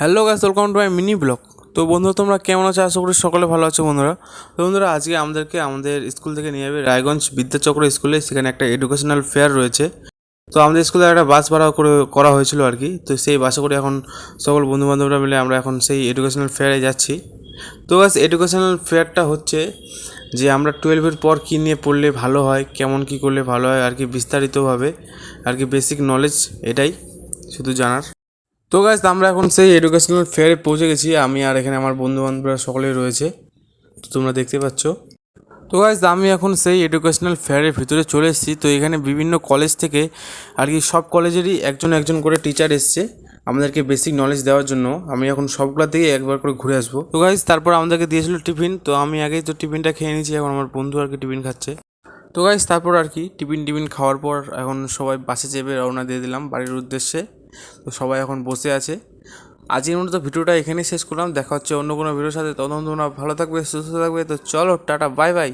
Hello guys welcome to my mini blog তো বন্ধুরা, তোমরা কেমন আছো? আশা করি সকলে ভালো আছো বন্ধুরা। তো বন্ধুরা, আজকে আমাদেরকে আমাদের স্কুল থেকে নিয়ে যাবে রায়গঞ্জ বিদ্যাচক্র স্কুলে। সেখানে একটা এডুকেশনাল ফেয়ার রয়েছে। তো আমাদের স্কুলে একটা বাস ভাড়া করে করা হয়েছিল আর কি। তো সেই বাসে করে এখন সকল বন্ধুবান্ধবরা মিলে আমরা এখন সেই এডুকেশনাল ফেয়ারে যাচ্ছি। তো গাছ এডুকেশনাল ফেয়ারটা হচ্ছে যে আমরা টুয়েলভের পর কী নিয়ে পড়লে ভালো হয়, কেমন কী করলে ভালো হয়, আর কি বিস্তারিতভাবে, আর কি বেসিক নলেজ এটাই। শুধু জানার। তো গাইজ আমরা এখন সেই এডুকেশনাল ফেয়ারে পৌঁছে গেছি। আমি আর এখানে আমার বন্ধু বান্ধবরা সকলেই রয়েছে। তো তোমরা দেখতে পাচ্ছ। তো গাইজ আমি এখন সেই এডুকেশনাল ফেয়ারের ভিতরে চলে এসেছি। তো এখানে বিভিন্ন কলেজ থেকে আর কি সব কলেজেরই একজন একজন করে টিচার এসছে আমাদেরকে বেসিক নলেজ দেওয়ার জন্য। আমি এখন সবগুলা থেকে একবার করে ঘুরে আসব। তো গাইজ তারপর আমাদেরকে দিয়েছিল টিফিন তো আমি আগেই তো টিফিনটা খেয়ে নিয়েছি, এখন আমার বন্ধু আর কি টিফিন খাচ্ছে। তো গাইজ তারপর আর কি টিফিন টিফিন খাওয়ার পর এখন সবাই বাসে চেপে রওনা দিয়ে দিলাম বাড়ির উদ্দেশ্যে। তো সবাই এখন বসে আছে। আজকের মতো ভিডিওটা এখানেই শেষ করলাম। দেখা হচ্ছে অন্য কোনো ভিডিওর সাথে। তখন তোমরা ভালো থাকবে, সুস্থ থাকবে। তো চলো, টাটা, বাই বাই।